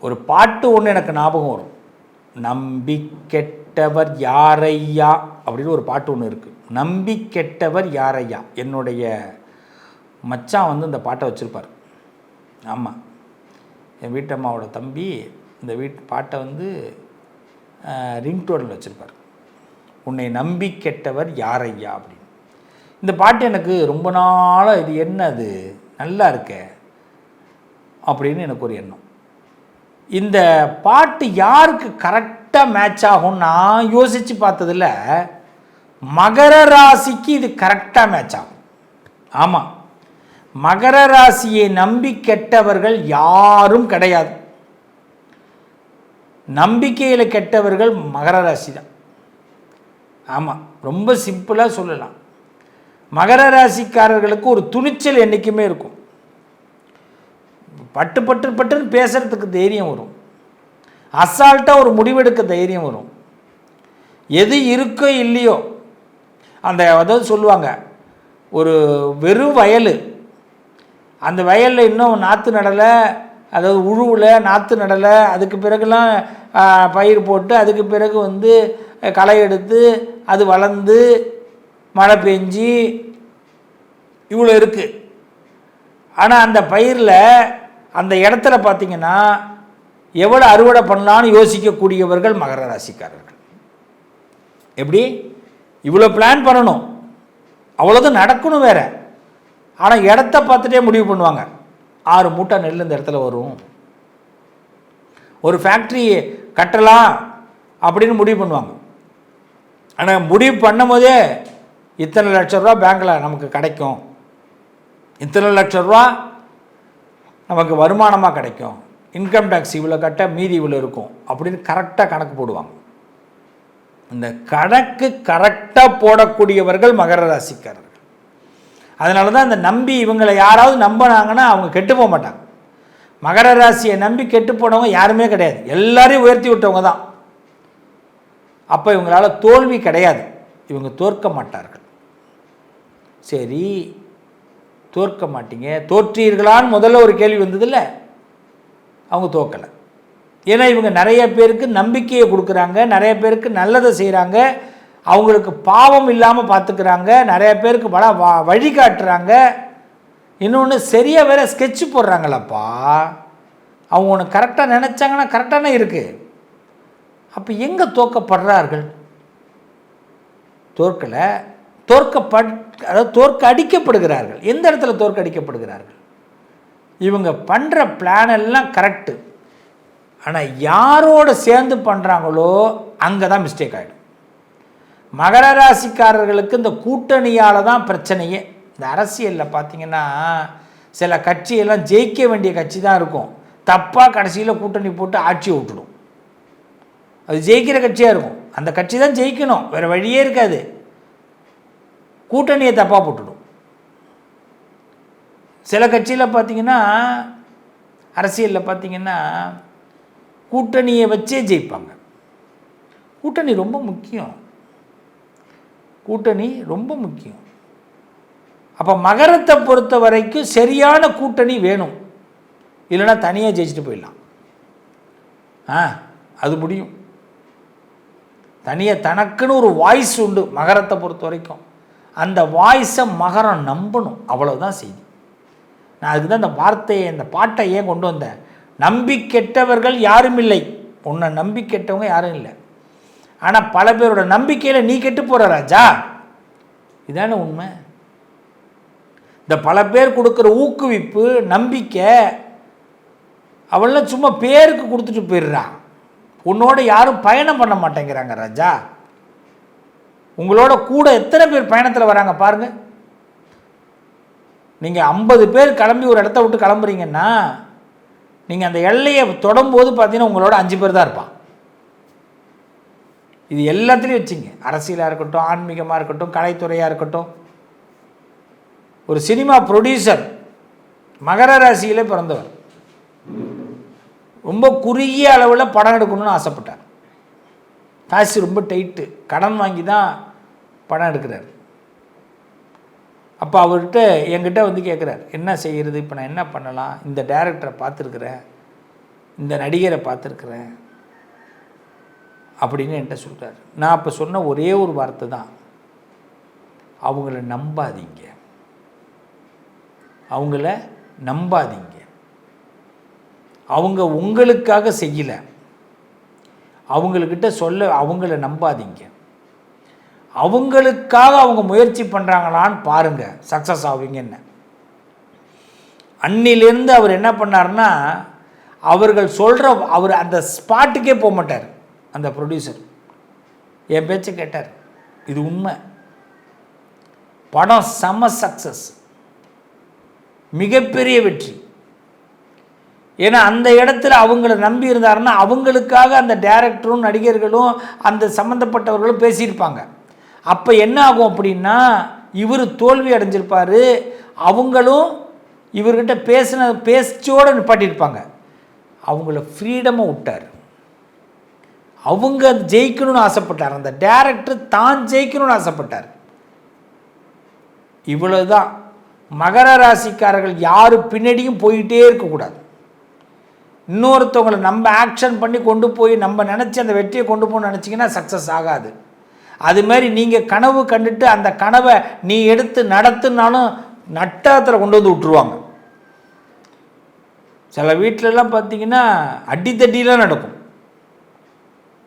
ஒரு பாட்டு ஒன்று எனக்கு ஞாபகம் வரும். நம்பி கெட்டவர் யாரையா? அப்படின்னு ஒரு பாட்டு ஒன்று இருக்குது நம்பி கெட்டவர் யாரையா? என்னுடைய மச்சான் வந்து இந்த பாட்டை வச்சுருப்பார். ஆமாம் என் வீட்டம்மாவோட தம்பி இந்த வீட்டு பாட்டை வந்து ரிங்டோனில் வச்சுருப்பார். உன்னை நம்பி கெட்டவர் யாரையா? அப்படின்னு. இந்த பாட்டு எனக்கு ரொம்ப நாளாக இது என்ன அது? நல்லா இருக்கே? அப்படின்னு எனக்கு ஒரு எண்ணம். இந்த பாட்டு யாருக்கு கரெக்டாக மேட்ச் ஆகும் நான் யோசித்து பார்த்ததில் மகர ராசிக்கு இது கரெக்டாக மேட்ச் ஆகும். ஆமாம் மகர ராசியை நம்பி கெட்டவர்கள் யாரும் கிடையாது. நம்பிக்கையில் கெட்டவர்கள் மகர ராசி தான். ஆமாம் ரொம்ப சிம்பிளாக சொல்லலாம். மகர ராசிக்காரர்களுக்கு ஒரு துணிச்சல் என்றைக்குமே இருக்கும். பட்டு பட்டு பட்டுன்னு பேசுகிறதுக்கு தைரியம் வரும். அசால்ட்டாக ஒரு முடிவெடுக்க தைரியம் வரும். எது இருக்கோ இல்லையோ அந்த அதாவது சொல்லுவாங்க ஒரு வெறும் வயல். அந்த வயலில் இன்னும் நாற்று நடலை அதாவது உழுவில் நாற்று நடலை அதுக்கு பிறகுலாம் பயிர் போட்டு அதுக்கு பிறகு வந்து களை எடுத்து அது வளர்ந்து மழை பெஞ்சி இவ்வளோ இருக்குது ஆனால் அந்த பயிரில் அந்த இடத்துல பார்த்தீங்கன்னா எவ்வளோ அறுவடை பண்ணலான்னு யோசிக்கக்கூடியவர்கள் மகர ராசிக்காரர்கள். எப்படி? இவ்வளோ பிளான் பண்ணணும். அவ்வளோதான் நடக்கணும் வேற. ஆனால் இடத்த பார்த்துட்டே முடிவு பண்ணுவாங்க. ஆறு மூட்டை நெல் இந்த இடத்துல வரும். ஒரு ஃபேக்ட்ரி கட்டலாம் அப்படின்னு முடிவு பண்ணுவாங்க. ஆனால் முடிவு பண்ணும் போதே இத்தனை லட்ச ரூபா பேங்க்கில் நமக்கு கிடைக்கும். இத்தனை லட்ச ரூபா நமக்கு வருமானமாக கிடைக்கும். இன்கம் டேக்ஸ் இவ்வளோ கட்ட மீதி இவ்வளோ இருக்கும். அப்படின்னு கரெக்டாக கணக்கு போடுவாங்க. இந்த கணக்கு கரெக்டாக போடக்கூடியவர்கள் மகர ராசிக்காரர்கள். அதனால தான் இந்த நம்பி இவங்களை யாராவது நம்பினாங்கன்னா அவங்க கெட்டு போக மாட்டாங்க. மகர ராசியை நம்பி கெட்டு போனவங்க யாருமே கிடையாது. எல்லாரையும் உயர்த்தி விட்டவங்க தான். அப்போ இவங்களால தோல்வி கிடையாது. இவங்க தோற்க மாட்டார்கள். சரி தோற்க மாட்டீங்க. தோற்றீர்களான்னு முதல்ல ஒரு கேள்வி வந்ததில்ல. அவங்க தோக்கலை. ஏன்னா இவங்க நிறைய பேருக்கு நம்பிக்கையை கொடுக்குறாங்க. நிறைய பேருக்கு நல்லதை செய்கிறாங்க அவங்களுக்கு பாவம் இல்லாமல் பார்த்துக்கிறாங்க நிறைய பேருக்கு வட வா வழிகாட்டுறாங்க. இன்னொன்று சரியாக வேற ஸ்கெட்ச் போடுறாங்களப்பா. அவங்க ஒன்று கரெக்டாக நினச்சாங்கன்னா கரெக்டான இருக்குது அப்போ எங்கே தோக்கப்படுறார்கள்? தோற்கலை. தோற்கப்பட் அதாவது தோற்க அடிக்கப்படுகிறார்கள் எந்த இடத்துல தோற்க அடிக்கப்படுகிறார்கள் இவங்க பண்ணுற பிளான் எல்லாம் கரெக்டு ஆனால் யாரோட சேர்ந்து பண்ணுறாங்களோ அங்கே தான் மிஸ்டேக் ஆகிடும் மகர ராசிக்காரர்களுக்கு இந்த கூட்டணியால் தான் பிரச்சனையே. இந்த அரசியலில் பார்த்தீங்கன்னா சில கட்சியெல்லாம் ஜெயிக்க வேண்டிய கட்சி தான் இருக்கும். தப்பாக கடைசியில் கூட்டணி போட்டு ஆட்சியை விட்டுடும் அது ஜெயிக்கிற கட்சியாக இருக்கும். அந்த கட்சி தான் ஜெயிக்கணும். வேறு வழியே இருக்காது. கூட்டணியை தப்பாக போட்டுடும். சில கட்சியில் பார்த்தீங்கன்னா அரசியலில் பார்த்தீங்கன்னா கூட்டணியை வச்சே ஜெயிப்பாங்க. கூட்டணி ரொம்ப முக்கியம். கூட்டணி ரொம்ப முக்கியம். அப்போ மகரத்தை பொறுத்த வரைக்கும் சரியான கூட்டணி வேணும். இல்லைன்னா தனியாக ஜெயிச்சுட்டு போயிடலாம். ஆ அது முடியும். தனியாக தனக்குன்னு ஒரு வாய்ஸ் உண்டு மகரத்தை பொறுத்த வரைக்கும் அந்த வாய்ஸை மகரம் நம்பணும். அவ்வளோதான் செய்தி. நான் அதுக்கு தான் இந்த வார்த்தையை இந்த பாட்டை ஏன் கொண்டு வந்தேன்? நம்பி கெட்டவர்கள் யாரும் இல்லை. உன்னை நம்பி கெட்டவங்க யாரும் இல்லை. ஆனால் பல பேரோட நம்பிக்கையில் நீ கெட்டு போகிற ராஜா. இதானே உண்மை. இந்த பல பேர் கொடுக்குற ஊக்குவிப்பு நம்பிக்கை அவள்லாம் சும்மா பேருக்கு கொடுத்துட்டு போயிடுறான் உன்னோட யாரும் பயணம் பண்ண மாட்டேங்கிறாங்க ராஜா. உங்களோட கூட எத்தனை பேர் பயணத்தில் வராங்க பாருங்க. நீங்கள் ஐம்பது பேர் கிளம்பி ஒரு இடத்த விட்டு கிளம்புறீங்கன்னா நீங்கள் அந்த எல்லையை தொடும்போது பார்த்தீங்கன்னா உங்களோட அஞ்சு பேர் தான் இருப்பான். இது எல்லாத்துலேயும் வச்சுங்க. அரசியலாக இருக்கட்டும் ஆன்மீகமாக இருக்கட்டும் கலைத்துறையாக இருக்கட்டும். ஒரு சினிமா ப்ரொடியூசர் மகர ராசியிலே பிறந்தவர். ரொம்ப குறுகிய அளவில் படம் எடுக்கணும்னு ஆசைப்பட்டார். காசு ரொம்ப டைட்டு கடன் வாங்கி தான் படம் எடுக்கிறார். அப்போ அவர்கிட்ட என்கிட்ட வந்து கேட்குறார் என்ன செய்கிறது இப்போ நான் என்ன பண்ணலாம்? இந்த டேரக்டரை பார்த்துருக்குறேன். இந்த நடிகரை பார்த்துருக்குறேன். அப்படின்னு என்கிட்ட சொல்கிறார் நான் அப்போ சொன்ன ஒரே ஒரு வார்த்தை தான். அவங்கள நம்பாதீங்க. அவங்கள நம்பாதீங்க. அவங்க உங்களுக்காக செய்யலை. அவங்கக்கிட்ட சொல்ல அவங்கள நம்பாதீங்க. அவங்களுக்காக அவங்க முயற்சி பண்ணுறாங்களான்னு பாருங்கள் சக்ஸஸ் ஆவீங்கன்னு அன்னிலேருந்து அவர் என்ன பண்ணார்னா அவர்கள் சொல்கிற அவர் அந்த ஸ்பாட்டுக்கே போக மாட்டார் அந்த ப்ரொடியூசர் என் பேச்சை கேட்டார் இது உண்மை. படம் செம சக்ஸஸ் மிகப்பெரிய வெற்றி. ஏன்னா அந்த இடத்துல அவங்கள நம்பி இருந்தாருன்னா அவங்களுக்காக அந்த டேரக்டரும் நடிகர்களும் அந்த சம்மந்தப்பட்டவர்களும் பேசியிருப்பாங்க. அப்போ என்ன ஆகும் அப்படின்னா இவர் தோல்வி அடைஞ்சிருப்பார். அவங்களும் இவர்கிட்ட பேசின பேச்சோடு நிப்பாட்டியிருப்பாங்க. அவங்கள ஃப்ரீடமாக விட்டார். அவங்க ஜெயிக்கணும்னு ஆசைப்பட்டார். அந்த டேரக்டர் தான் ஜெயிக்கணும்னு ஆசைப்பட்டார். இவ்வளவுதான். மகர ராசிக்காரர்கள் யார் பின்னாடியும் போயிட்டே இருக்கக்கூடாது. இன்னொருத்தவங்களை நம்ம ஆக்ஷன் பண்ணி கொண்டு போய் நம்ம நினச்சி அந்த வெற்றியை கொண்டு போகணும்னு நினச்சிங்கன்னா சக்ஸஸ் ஆகாது. அது மாதிரி நீங்கள் கனவு கண்டுட்டு அந்த கனவை நீ எடுத்து நடத்துனாலும் நட்டாத்தில் கொண்டு வந்து விட்டுருவாங்க. சில வீட்டிலலாம் பார்த்தீங்கன்னா அடித்தடியெலாம் நடக்கும்.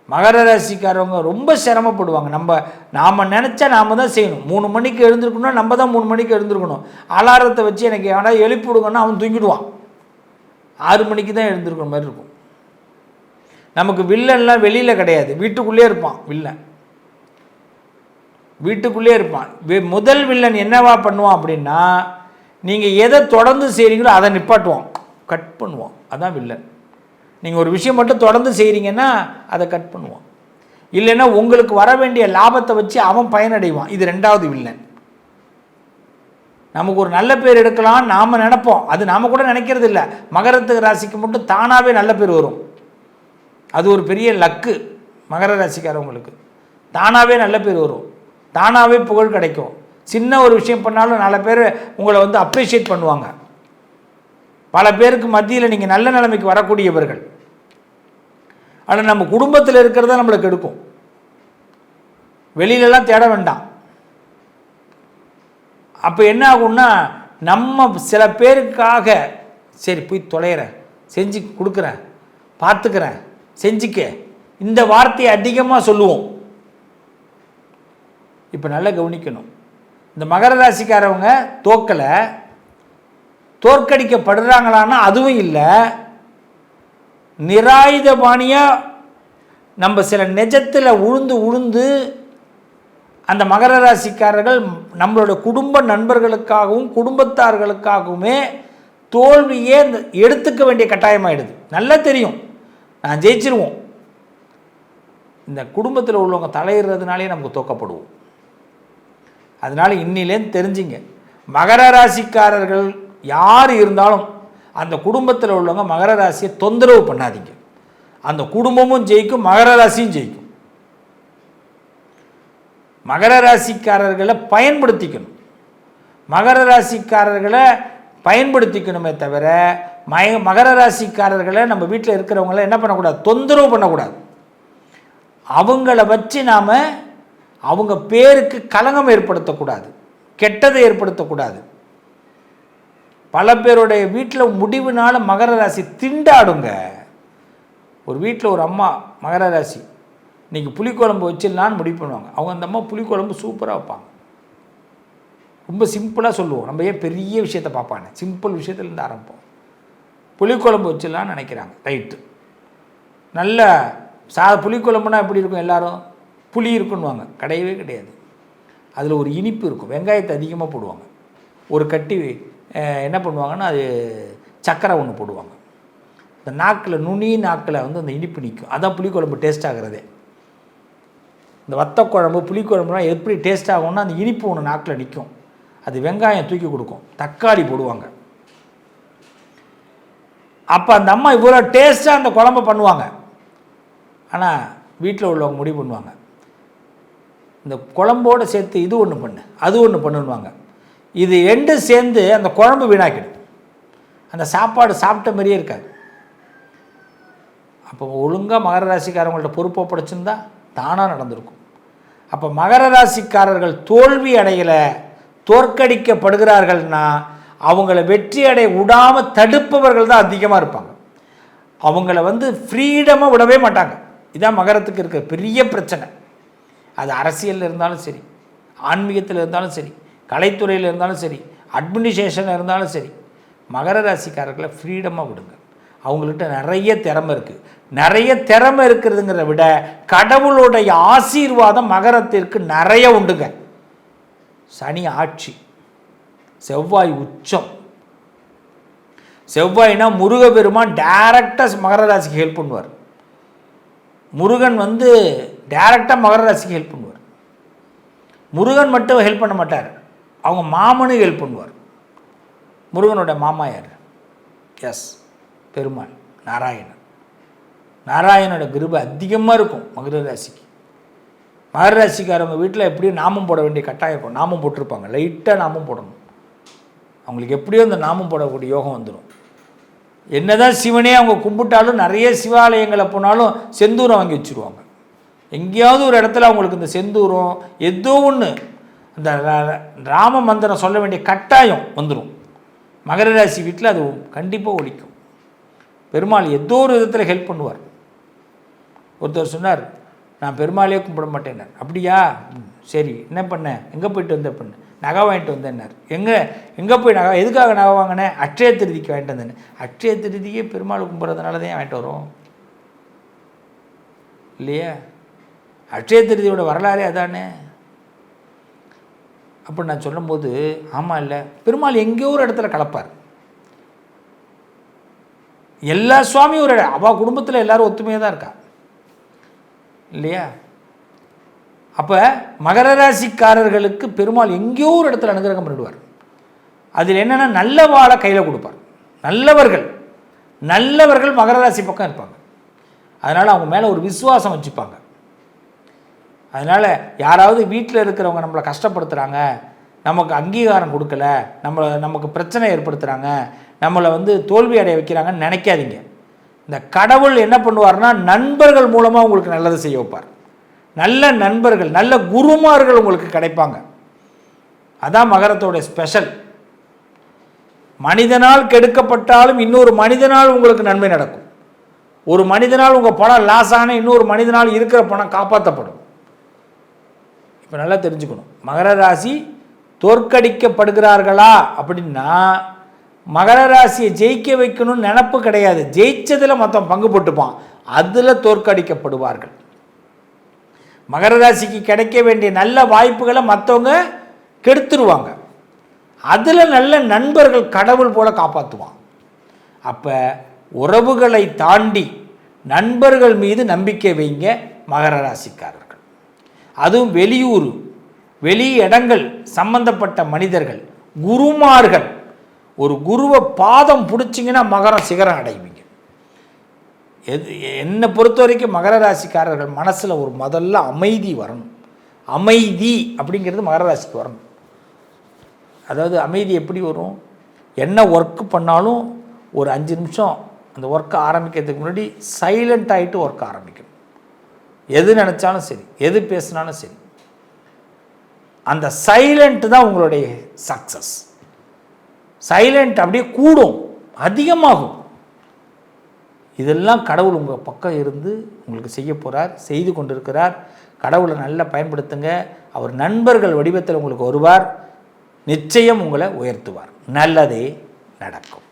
மகர ராசிக்காரவங்க ரொம்ப சிரமப்படுவாங்க. நம்ம நாம் நினச்சா நாம் தான் செய்யணும். மூணு மணிக்கு எழுந்திருக்கணும் நம்ம தான் மூணு மணிக்கு எழுந்திருக்கணும். அலாரத்தை வச்சு எனக்கு எவனா எழுப்பி விடுங்கன்னா அவன் தூங்கிடுவான். ஆறு மணிக்கு தான் எழுந்திருக்கிற மாதிரி இருக்கும். நமக்கு வில்லன்லாம் வெளியில் கிடையாது. வீட்டுக்குள்ளே இருப்பான் வில்லன். வீட்டுக்குள்ளே இருப்பான். முதல் வில்லன் என்னவா பண்ணுவான் அப்படின்னா நீங்கள் எதை தொடர்ந்து செய்கிறீங்களோ அதை நிப்பாட்டுவோம் கட் பண்ணுவோம் அதான் வில்லன். நீங்கள் ஒரு விஷயம் மட்டும் தொடர்ந்து செய்கிறீங்கன்னா அதை கட் பண்ணுவோம் இல்லைன்னா உங்களுக்கு வர வேண்டிய லாபத்தை வச்சு அவன் பயனடைவான். இது ரெண்டாவது வில்லன். நமக்கு ஒரு நல்ல பேர் எடுக்கலாம் நாம் நினைப்போம். அது நாம் கூட நினைக்கிறது இல்லை. மகரத்துக்கு ராசிக்கு மட்டும் தானாகவே நல்ல பேர் வரும். அது ஒரு பெரிய லக்கு மகர ராசிக்காரவங்களுக்கு. தானாகவே நல்ல பேர் வரும். தானாகவே புகழ் கிடைக்கும். சின்ன ஒரு விஷயம் பண்ணாலும் நல்ல பேர் உங்களை வந்து அப்ரிஷியேட் பண்ணுவாங்க. பல பேருக்கு மத்தியில் நீங்கள் நல்ல நிலைமைக்கு வரக்கூடியவர்கள். ஆனால் நம்ம குடும்பத்தில் இருக்கிறத நம்மளுக்கு எடுக்கும். வெளியிலலாம் தேட வேண்டாம். அப்போ என்ன ஆகும்னா நம்ம சில பேருக்காக சரி போய் தொலைகிறேன் செஞ்சு கொடுக்குறேன் பார்த்துக்கிறேன் செஞ்சுக்க இந்த வார்த்தையை அதிகமாக சொல்லுவோம். இப்போ நல்லா கவனிக்கணும். இந்த மகர ராசிக்காரவங்க தோக்கலை தோற்கடிக்கப்படுறாங்களான்னா அதுவும் இல்லை. நிராயுத பாணியாக நம்ம சில நெஜத்தில் உழுந்து உழுந்து அந்த மகர ராசிக்காரர்கள் நம்மளோட குடும்ப நண்பர்களுக்காகவும் குடும்பத்தார்களுக்காகவுமே தோல்வியே எடுத்துக்க வேண்டிய கட்டாயமாயிடுது. நல்லா தெரியும். நான் ஜெயிச்சிருவோம். இந்த குடும்பத்தில் உள்ளவங்க தலையிடுறதுனாலே நமக்கு தோக்கப்படுவோம். அதனால் இன்னிலேருந்து தெரிஞ்சுங்க. மகர ராசிக்காரர்கள் யார் இருந்தாலும் அந்த குடும்பத்தில் உள்ளவங்க மகர ராசியை தொந்தரவு பண்ணாதீங்க. அந்த குடும்பமும் ஜெயிக்கும் மகர ராசியும் ஜெயிக்கும். மகர ராசிக்காரர்களை பயன்படுத்திக்கணும். மகர ராசிக்காரர்களை பயன்படுத்திக்கணுமே தவிர மய மகர ராசிக்காரர்களை நம்ம வீட்டில் இருக்கிறவங்கள என்ன பண்ணக்கூடாது? தொந்தரவு பண்ணக்கூடாது. அவங்கள வச்சு நாம் அவங்க பேருக்கு கலங்கம் ஏற்படுத்தக்கூடாது கெட்டதை ஏற்படுத்தக்கூடாது. பல பேருடைய வீட்டில் முடிவுனால மகர ராசி திண்டாடுங்க. ஒரு வீட்டில் ஒரு அம்மா மகர ராசி இன்றைக்கி புளிக்குழம்பு வச்சிடலான்னு முடிவு பண்ணுவாங்க. அவங்க அந்த அம்மா புளிக்குழம்பு சூப்பராக வைப்பாங்க. ரொம்ப சிம்பிளாக சொல்லுவோம். நம்ம ஏன் பெரிய விஷயத்தை பார்ப்பாங்க? சிம்பிள் விஷயத்துலேருந்து ஆரம்பிப்போம். புளிக்குழம்பு வச்சிடலான்னு நினைக்கிறாங்க. ரைட்டு. நல்ல சா புளிக்குழம்புனா எப்படி இருக்கும் எல்லோரும்? புளி இருக்குன்னுவாங்க. கிடையவே கிடையாது. அதில் ஒரு இனிப்பு இருக்கும். வெங்காயத்தை அதிகமாக போடுவாங்க. ஒரு கட்டி என்ன பண்ணுவாங்கன்னா அது சக்கரை ஒன்று போடுவாங்க. இந்த நாக்கில் நுனி நாக்கில் வந்து அந்த இனிப்பு நிற்கும் அதான் புளிக்குழம்பு டேஸ்ட் ஆகிறதே. இந்த வத்த குழம்பு புளிக்குழம்புலாம் எப்படி டேஸ்ட் ஆகும்னா அந்த இனிப்பு ஒன்று நாக்கில் நிற்கும் அது வெங்காயம் தூக்கி கொடுக்கும். தக்காளி போடுவாங்க. அப்போ அந்த அம்மா இவ்வளோ டேஸ்ட்டாக அந்த குழம்பு பண்ணுவாங்க. ஆனால் வீட்டில் உள்ளவங்க முடிவு பண்ணுவாங்க. இந்த குழம்போடு சேர்த்து இது ஒன்று பண்ணு அது ஒன்று பண்ணுவாங்க இது ரெண்டு சேர்ந்து அந்த குழம்பு வீணாக்கிடும். அந்த சாப்பாடு சாப்பிட்ட மாதிரியே இருக்காது. அப்போ ஒழுங்காக மகர ராசிக்காரங்கள்ட்ட பொறுப்பை படைச்சிருந்தா தானாக நடந்திருக்கும். அப்போ மகர ராசிக்காரர்கள் தோல்வி அடையலை தோற்கடிக்கப்படுகிறார்கள்னா அவங்கள வெற்றி அடைய விடாமல் தடுப்பவர்கள் தான் அதிகமாக இருப்பாங்க. அவங்கள வந்து ஃப்ரீடமாக விடவே மாட்டாங்க. இதான் மகரத்துக்கு இருக்கிற பெரிய பிரச்சனை. அது அரசியலில் இருந்தாலும் சரி ஆன்மீகத்தில் இருந்தாலும் சரி கலைத்துறையில் இருந்தாலும் சரி அட்மினிஸ்ட்ரேஷனில் இருந்தாலும் சரி மகர ராசிக்காரர்களை ஃப்ரீடமாக விடுங்க. அவங்கள்ட்ட நிறைய திறமை இருக்குது நிறைய திறமை இருக்கிறதுங்கிறத விட கடவுளுடைய ஆசீர்வாதம் மகரத்திற்கு நிறைய உண்டுங்க. சனி ஆட்சி செவ்வாய் உச்சம். செவ்வாய்னா முருகப்பெருமான் டேரெக்டாக மகர ராசிக்கு ஹெல்ப் பண்ணுவார். முருகன் வந்து டேரெக்டாக மகர ராசிக்கு ஹெல்ப் பண்ணுவார். முருகன் மட்டும் ஹெல்ப் பண்ண மாட்டார். அவங்க மாமனும் ஹெல்ப் பண்ணுவார். முருகனோட மாமா யார்? எஸ் பெருமாள் நாராயணன். நாராயணோட கிருப அதிகமாக இருக்கும் மகர ராசிக்கு. மகர ராசிக்காரவங்க வீட்டில் எப்படியும் நாமம் போட வேண்டிய கட்டாயம் இருக்கும். நாமம் போட்டிருப்பாங்க. லைட்டாக நாமம் போடணும். அவங்களுக்கு எப்படியோ அந்த நாமம் போடக்கூடிய யோகம் வந்துடும் என்னதான் சிவனே அவங்க கும்பிட்டாலும் நிறைய சிவாலயங்களை போனாலும் செந்தூரம் வாங்கி வச்சுருவாங்க. எங்கேயாவது ஒரு இடத்துல அவங்களுக்கு இந்த செந்தூரம் ஏதோ ஒன்று இந்த ராம மந்திரம் சொல்ல வேண்டிய கட்டாயம் வந்துடும் மகர ராசி வீட்டில் அது கண்டிப்பாக ஒழிக்கும் பெருமாள் ஏதோ ஒரு விதத்தில் ஹெல்ப் பண்ணுவார். ஒருத்தர் சொன்னார் நான் பெருமாளையே கும்பிட மாட்டேன்னார். அப்படியா? சரி என்ன பண்ணேன் எங்கே போயிட்டு வந்த பண்ண? நகை வாங்கிட்டு வந்தேன்னார். எங்கே எங்கே போய் நகை எதுக்காக நகை வாங்கினேன் அட்சய திருதிக்கு வாங்கிட்டு வந்தேன் அட்சய திருதியே பெருமாள் கும்பிட்றதுனால தான் வாங்கிட்டு வரும் இல்லையா. அட்சய திருதியோட வரலாறே அதானே? அப்படி நான் சொல்லும்போது ஆமாம் இல்லை. பெருமாள் எங்கேயோ ஒரு இடத்துல கலப்பார். எல்லா சுவாமியும் ஒரு அவள் குடும்பத்தில் எல்லாரும் ஒத்துமையாக தான் இருக்கா? இல்லையா? அப்போ மகர ராசிக்காரர்களுக்கு பெருமாள் எங்கேயோ ஒரு இடத்துல அனுகிரகம் பண்ணிடுவார். அதில் என்னென்னா நல்ல வாழை கையில் கொடுப்பார். நல்லவர்கள். நல்லவர்கள் மகர ராசி பக்கம் இருப்பாங்க. அதனால் அவங்க மேலே ஒரு விசுவாசம் வச்சுப்பாங்க. அதனால் யாராவது வீட்டில் இருக்கிறவங்க நம்மளை கஷ்டப்படுத்துகிறாங்க நமக்கு அங்கீகாரம் கொடுக்கல நம்மளை நமக்கு பிரச்சனை ஏற்படுத்துகிறாங்க நம்மளை வந்து தோல்வி அடைய வைக்கிறாங்கன்னு நினைக்காதீங்க. இந்த கடவுள் என்ன பண்ணுவார்னா நண்பர்கள் மூலமாக உங்களுக்கு நல்லது செய்ய வைப்பார். நல்ல நண்பர்கள் நல்ல குருமார்கள் உங்களுக்கு கிடைப்பாங்க. அதான் மகரத்தோடைய ஸ்பெஷல் மனிதனால் கெடுக்கப்பட்டாலும் இன்னொரு மனிதனால் உங்களுக்கு நன்மை நடக்கும். ஒரு மனிதனால் உங்கள் பணம் லாஸ் ஆன இன்னொரு மனிதனால் இருக்கிற பணம் காப்பாற்றப்படும் இப்போ நல்லா தெரிஞ்சுக்கணும். மகர ராசி தோற்கடிக்கப்படுகிறார்களா அப்படின்னா மகர ராசியை ஜெயிக்க வைக்கணும்னு நினப்பு கிடையாது. ஜெயிச்சதில் மொத்தம் பங்கு போட்டுப்பான். அதில் தோற்கடிக்கப்படுவார்கள். மகர ராசிக்கு கிடைக்க வேண்டிய நல்ல வாய்ப்புகளை மற்றவங்க கெடுத்துருவாங்க. அதில் நல்ல நண்பர்கள் கடவுள் போல காப்பாற்றுவான் அப்போ உறவுகளை தாண்டி நண்பர்கள் மீது நம்பிக்கை வைங்க மகர ராசிக்காரர்கள் அதுவும் வெளியூர் வெளி இடங்கள் சம்பந்தப்பட்ட மனிதர்கள் குருமார்கள். ஒரு குருவை பாதம் பிடிச்சிங்கன்னா மகரம் சிகரம் அடைவீங்க. எது என்னை பொறுத்த வரைக்கும் மகர ராசிக்காரர்கள் மனசில் ஒரு முதல்ல அமைதி வரணும். அமைதி அப்படிங்கிறது மகர ராசிக்கு வரணும். அதாவது அமைதி எப்படி வரும்? என்ன ஒர்க்கு பண்ணாலும் ஒரு அஞ்சு நிமிஷம் அந்த ஒர்க்கை ஆரம்பிக்கிறதுக்கு முன்னாடி சைலண்ட் ஆகிட்டு ஒர்க் ஆரம்பிக்கணும். எது நினச்சாலும் சரி எது பேசினாலும் சரி அந்த சைலண்ட் தான் உங்களுடைய சக்ஸஸ் சைலண்ட் அப்படியே கூடும் அதிகமாகும். இதெல்லாம் கடவுள் உங்கள் பக்கம் இருந்து உங்களுக்கு செய்ய போகிறார் செய்து கொண்டிருக்கிறார். கடவுளை நல்லா பயன்படுத்துங்க. அவர் நண்பர்கள் வடிவத்தில் உங்களுக்கு வருவார். நிச்சயம் உங்களை உயர்த்துவார். நல்லதே நடக்கும்.